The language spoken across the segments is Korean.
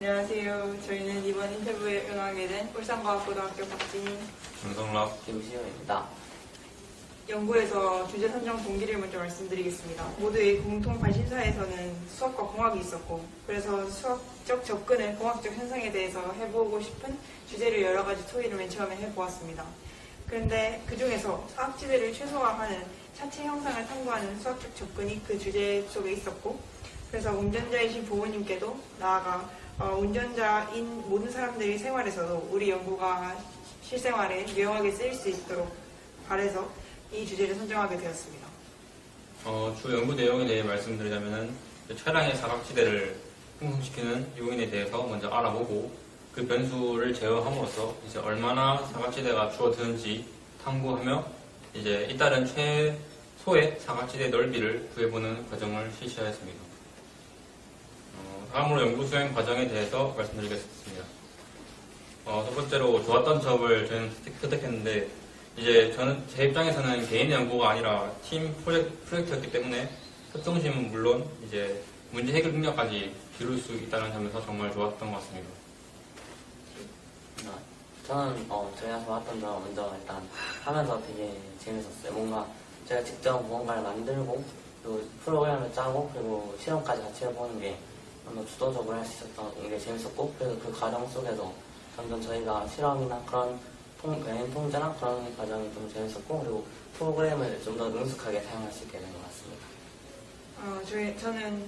안녕하세요. 저희는 이번 인터뷰에 응하게 된 울산과학고등학교 박진희 김성락 김시현입니다. 연구에서 주제 선정 동기를 먼저 말씀드리겠습니다. 모두의 공통 관심사에서는 수학과 공학이 있었고 그래서 수학적 접근을 공학적 현상에 대해서 해보고 싶은 주제를 여러 가지 토의를 맨 처음에 해보았습니다. 그런데 그 중에서 사학지대를 최소화하는 차체 형상을 탐구하는 수학적 접근이 그 주제 속에 있었고 그래서 운전자이신 부모님께도 나아가 어, 운전자인 모든 사람들의 생활에서도 우리 연구가 실생활에 유용하게 쓰일 수 있도록 바래서 이 주제를 선정하게 되었습니다. 어, 주 연구 내용에 대해 말씀드리자면은 차량의 사각지대를 형성시키는 요인에 대해서 먼저 알아보고 그 변수를 제어함으로써 이제 얼마나 사각지대가 줄어드는지 탐구하며 이제 잇따른 최소의 사각지대 넓이를 구해보는 과정을 실시하였습니다. 어, 다음으로 연구 수행 과정에 대해서 말씀드리겠습니다. 어, 첫 번째로 좋았던 점을 저는 획득했는데 이제 저는 제 입장에서는 개인 연구가 아니라 팀 프로젝트, 프로젝트 였기 때문에 협동심은 물론 이제 문제 해결 능력까지 기를 수 있다는 점에서 정말 좋았던 것 같습니다. 어, 저는 어, 저희가 좋았던 점 먼저 일단 하면서 되게 재밌었어요. 뭔가 제가 직접 무언가를 만들고 그리고 프로그램을 짜고 그리고 실험까지 같이 해보는 게 좀더 주도적으로 할 수 있었던 게 재밌었고 그래서 그 과정 속에서 점점 저희가 실험이나 그런 통, 개인 통제나 그런 과정이 좀 재밌었고 그리고 프로그램을 좀 더 능숙하게 사용할 수 있게 된 것 같습니다. 어, 저희, 저는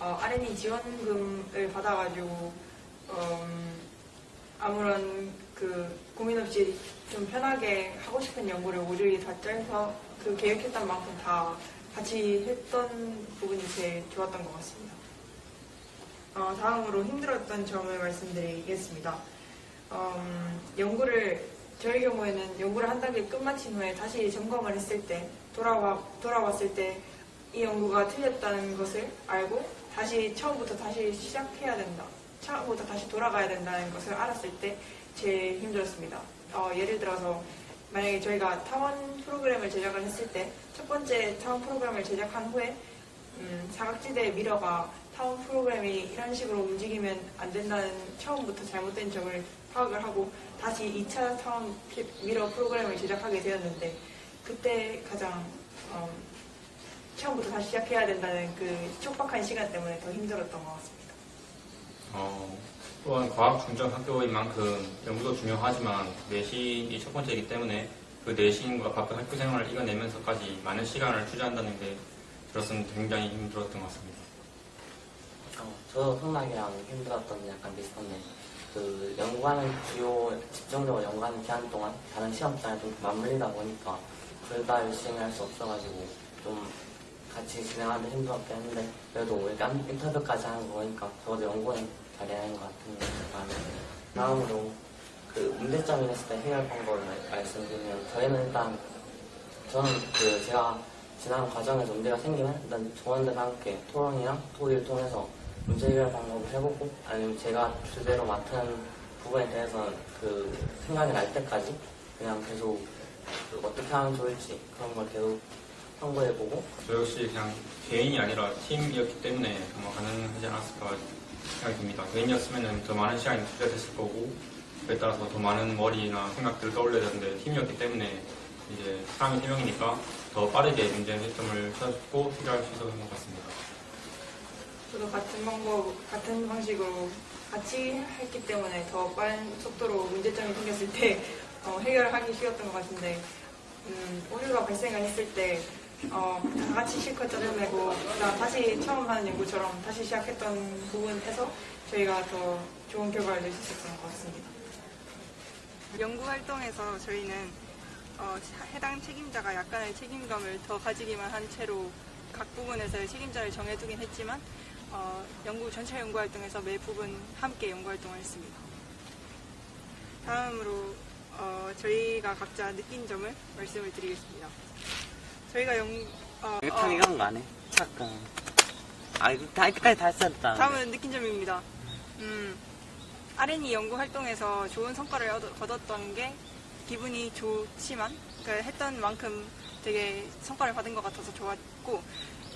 어, R&D 지원금을 받아가지고 음, 아무런 그 고민 없이 좀 편하게 하고 싶은 연구를 오류리 다 짜서 그 계획했던 만큼 다 같이 했던 부분이 제일 좋았던 것 같습니다. 어, 다음으로 힘들었던 점을 말씀드리겠습니다. 음, 연구를 저희 경우에는 연구를 한 단계 끝마친 후에 다시 점검을 했을 때 돌아와 돌아왔을 때 이 연구가 틀렸다는 것을 알고 다시 처음부터 다시 시작해야 된다. 처음부터 다시 돌아가야 된다는 것을 알았을 때 제일 힘들었습니다. 어, 예를 들어서 만약에 저희가 타원 프로그램을 제작을 했을 때 첫 번째 타원 프로그램을 제작한 후에 음, 사각지대 미러가 타원 프로그램이 이런 식으로 움직이면 안 된다는 처음부터 잘못된 점을 파악을 하고 다시 2차 타원 피- 미러 프로그램을 제작하게 되었는데 그때 가장 어, 처음부터 다시 시작해야 된다는 그 촉박한 시간 때문에 더 힘들었던 것 같습니다. 어, 또한 과학 중점 학교인 만큼 연구도 중요하지만 내신이 첫 번째이기 때문에 그 내신과 바쁜 학교 생활을 이겨내면서까지 많은 시간을 투자한다는 게 저로서는 굉장히 힘들었던 것 같습니다. 어, 저도 성락이랑 힘들었던 게 약간 비슷한데 그 연구하는 주요 집중적으로 연구하는 기간 동안 다른 시험장에 좀 맞물리다 보니까 둘 다 열심히 할 수 없어가지고 좀 같이 진행하는데 힘들었긴 했는데 그래도 일단 인터뷰까지 하는 거 보니까 저도 연구는 잘해야 하는 것 같은 생각이 다음으로 그 문제점이 있을 때 해결 방법을 말- 말씀드리면 저희는 일단 저는 그 제가 지난 과정에서 문제가 생기면 일단 조원들과 함께 토론이랑 토의를 통해서 문제 해결 방법을 해보고 아니면 제가 주제로 맡은 부분에 대해서는 그 생각이 날 때까지 그냥 계속 그 어떻게 하면 좋을지 그런 걸 계속 참고해보고 저 역시 그냥 개인이 아니라 팀이었기 때문에 아마 가능하지 않았을까 생각이 듭니다. 개인이었으면 더 많은 시간이 투자됐을 거고 그에 따라서 더 많은 머리나 생각들을 떠올려야 되는데 팀이었기 때문에 이제 사람이 세 명이니까 더 빠르게 문제 해점을 찾고 해결할 수 있었던 것 같습니다. 저도 같은 방법, 같은 방식으로 같이 했기 때문에 더 빠른 속도로 문제점이 생겼을 때 어, 해결을 하기 쉬웠던 것 같은데 음, 오류가 발생을 했을 때 어, 다 같이 실컷 그다음 다시 처음 하는 연구처럼 다시 시작했던 부분에서 저희가 더 좋은 결과를 낼 수 있었던 것 같습니다. 연구 활동에서 저희는 어, 차- 해당 책임자가 약간의 책임감을 더 가지기만 한 채로 각 부분에서의 책임자를 정해두긴 했지만 어, 연구 전체 연구 활동에서 매 부분 함께 연구 활동을 했습니다. 다음으로 어, 저희가 각자 느낀 점을 말씀을 드리겠습니다. 저희가 연 어, 왜 어, 탐 이런 거안 해? 잠깐. 아, 이거 다, 이때까지 다 썼다. 다음은 느낀 점입니다. 음, R&E 연구 활동에서 좋은 성과를 얻- 거뒀던 게 기분이 좋지만 그 했던 만큼 되게 성과를 받은 것 같아서 좋았고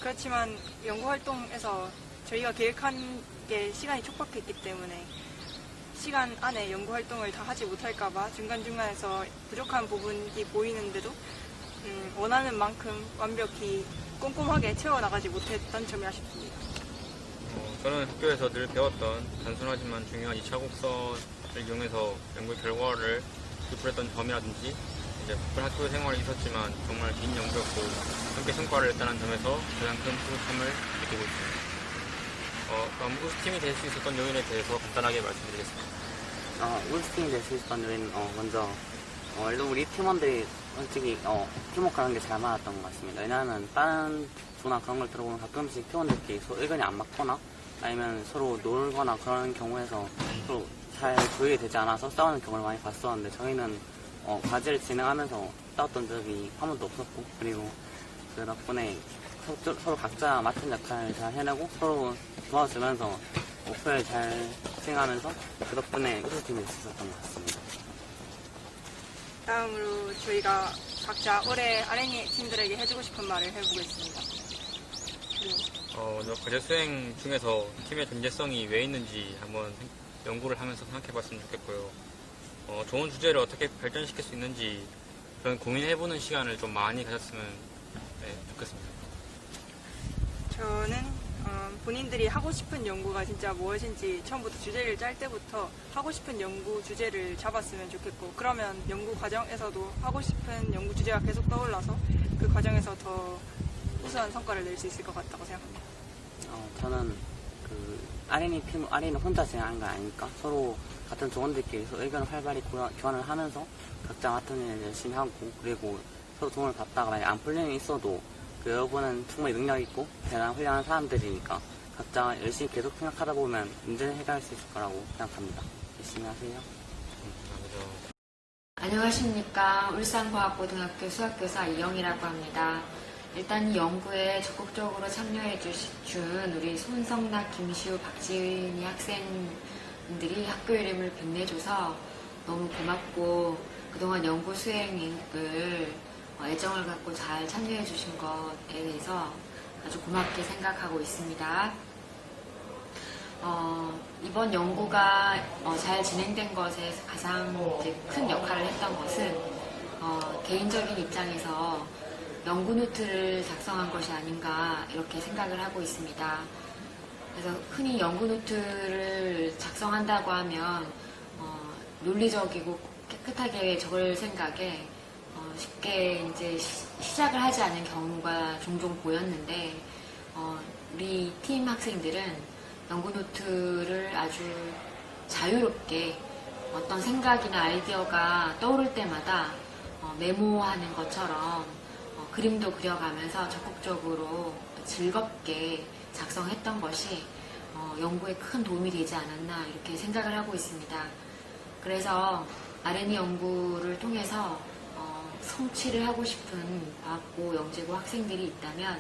그렇지만 연구 활동에서 저희가 계획한 게 시간이 촉박했기 때문에 시간 안에 연구 활동을 다 하지 못할까봐 중간중간에서 부족한 부분이 보이는데도 음, 원하는 만큼 완벽히 꼼꼼하게 채워나가지 못했던 점이 아쉽습니다. 어, 저는 학교에서 늘 배웠던 단순하지만 중요한 2차 곡선을 이용해서 연구 결과를 도출했던 점이라든지 이제 바쁜 학교 생활이 있었지만 정말 긴 연구였고 함께 성과를 냈다는 점에서 가장 큰 뿌듯함을 느끼고 있습니다. 어, 다음 우수팀이 될 수 있었던 요인에 대해서 간단하게 말씀드리겠습니다. 어, 울스팅이 될 수 있었던 요인, 어, 먼저, 어, 일단 우리 팀원들이 솔직히, 어, 팀워크하는 게 잘 맞았던 것 같습니다. 왜냐하면 다른 조나 그런 걸 들어보면 가끔씩 팀원들끼리 서로 의견이 안 맞거나 아니면 서로 놀거나 그런 경우에서 서로 잘 조율이 되지 않아서 싸우는 경우를 많이 봤었는데 저희는 어, 과제를 진행하면서 싸웠던 적이 한 번도 없었고 그리고 그 덕분에 서, 서로 각자 맡은 역할을 잘 해내고 서로 도와주면서 목표를 잘 수행하면서 그 덕분에 우수팀이 있었던 것 같습니다. 다음으로 저희가 각자 올해 아랭이 팀들에게 해주고 싶은 말을 해보겠습니다. 네. 어, 과제 수행 중에서 팀의 존재성이 왜 있는지 한번 생- 연구를 하면서 생각해 봤으면 좋겠고요. 어, 좋은 주제를 어떻게 발전시킬 수 있는지 그런 고민해보는 시간을 좀 많이 가졌으면 네, 좋겠습니다. 저는 어, 본인들이 하고 싶은 연구가 진짜 무엇인지 처음부터 주제를 짤 때부터 하고 싶은 연구 주제를 잡았으면 좋겠고 그러면 연구 과정에서도 하고 싶은 연구 주제가 계속 떠올라서 그 과정에서 더 우수한 성과를 낼 수 있을 것 같다고 생각합니다. 어, 저는 그 아린이 팀 아린이 혼자 진행한 거 아니니까 서로 같은 조원들끼리 의견을 활발히 교환을 하면서 각자 맡은 일을 열심히 하고 그리고 서로 도움을 받다가 만약 안 풀리는 게 있어도 그 여러분은 충분히 능력 있고 대단한 훌륭한 사람들이니까 각자 열심히 계속 생각하다 보면 문제는 해결할 수 있을 거라고 생각합니다. 열심히 하세요. 안녕하십니까. 울산과학고등학교 수학교사 이영이라고 합니다. 일단 이 연구에 적극적으로 참여해 주신 우리 손성락, 김시우, 박지은이 학생들이 학교 이름을 빛내줘서 너무 고맙고 그동안 연구 수행을 어, 애정을 갖고 잘 참여해 주신 것에 대해서 아주 고맙게 생각하고 있습니다. 어, 이번 연구가 어, 잘 진행된 것에 가장 큰 역할을 했던 것은 어, 개인적인 입장에서 연구 노트를 작성한 것이 아닌가 이렇게 생각을 하고 있습니다. 그래서 흔히 연구 노트를 작성한다고 하면 어, 논리적이고 깨끗하게 적을 생각에 어, 쉽게 이제 시- 시작을 하지 않은 경우가 종종 보였는데 어, 우리 팀 학생들은 연구 노트를 아주 자유롭게 어떤 생각이나 아이디어가 떠오를 때마다 어, 메모하는 것처럼 어, 그림도 그려가면서 적극적으로 즐겁게 작성했던 것이 어, 연구에 큰 도움이 되지 않았나 이렇게 생각을 하고 있습니다. 그래서 R&D 연구를 통해서 어, 성취를 하고 싶은 과학고 영재고 학생들이 있다면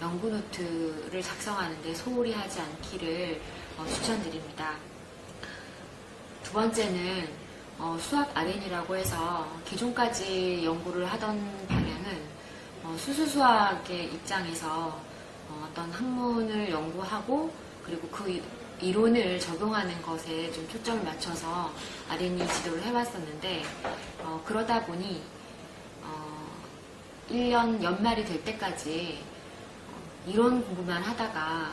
연구 노트를 작성하는데 소홀히 하지 않기를 어, 추천드립니다. 두 번째는 어, 수학 R&D라고 해서 기존까지 연구를 하던 방향은 어, 수수수학의 입장에서 어, 떤 학문을 연구하고 그리고 그 이- 이론을 적용하는 것에 좀 초점을 맞춰서 R&D 지도를 해왔었는데 어, 그러다 보니 어, 1년 연말이 될 때까지 어, 이론 공부만 하다가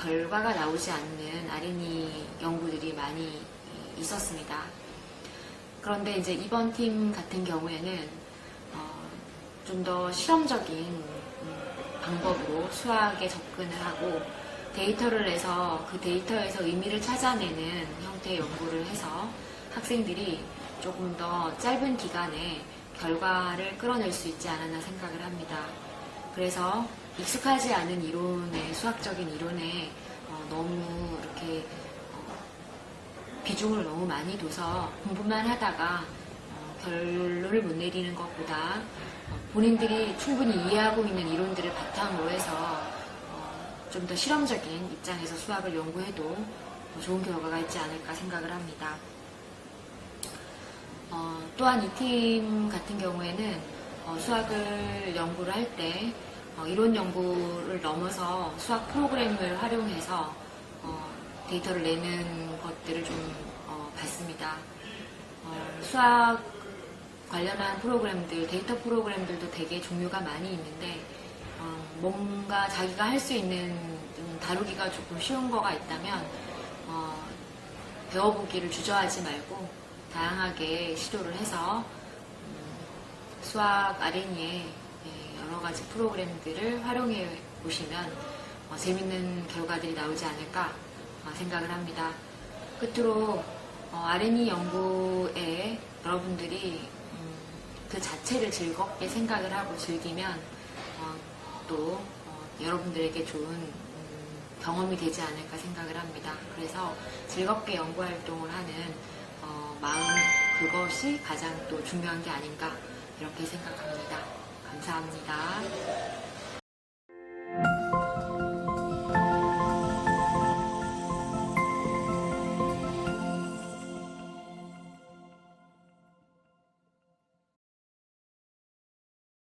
결과가 나오지 않는 R&D 연구들이 많이 있었습니다. 그런데 이제 이번 팀 같은 경우에는 어, 좀 더 실험적인 음, 방법으로 수학에 접근을 하고 데이터를 내서 그 데이터에서 의미를 찾아내는 형태의 연구를 해서 학생들이 조금 더 짧은 기간에 결과를 끌어낼 수 있지 않았나 생각을 합니다. 그래서 익숙하지 않은 이론에, 수학적인 이론에 어, 너무 이렇게 어, 비중을 너무 많이 둬서 공부만 하다가 어, 결론을 못 내리는 것보다 어, 본인들이 충분히 이해하고 있는 이론들을 바탕으로 해서 어, 좀더 실험적인 입장에서 수학을 연구해도 어, 좋은 결과가 있지 않을까 생각을 합니다. 어, 또한 이 팀 같은 경우에는 어, 수학을 연구를 할때 어, 이론 연구를 넘어서 수학 프로그램을 활용해서 어, 데이터를 내는 것들을 좀 어, 봤습니다. 어, 수학 관련한 프로그램들, 데이터 프로그램들도 되게 종류가 많이 있는데 어, 뭔가 자기가 할 수 있는 좀 다루기가 조금 쉬운 거가 있다면 어, 배워보기를 주저하지 말고 다양하게 시도를 해서 음, 수학 아레니에 예, 여러 가지 프로그램들을 활용해 보시면 어, 재밌는 결과들이 나오지 않을까 어, 생각을 합니다. 끝으로 어, 아레니 연구에 여러분들이 음, 그 자체를 즐겁게 생각을 하고 즐기면 어, 또 어, 여러분들에게 좋은 음, 경험이 되지 않을까 생각을 합니다. 그래서 즐겁게 연구 활동을 하는 그것이 가장 또 중요한 게 아닌가 이렇게 생각합니다. 감사합니다.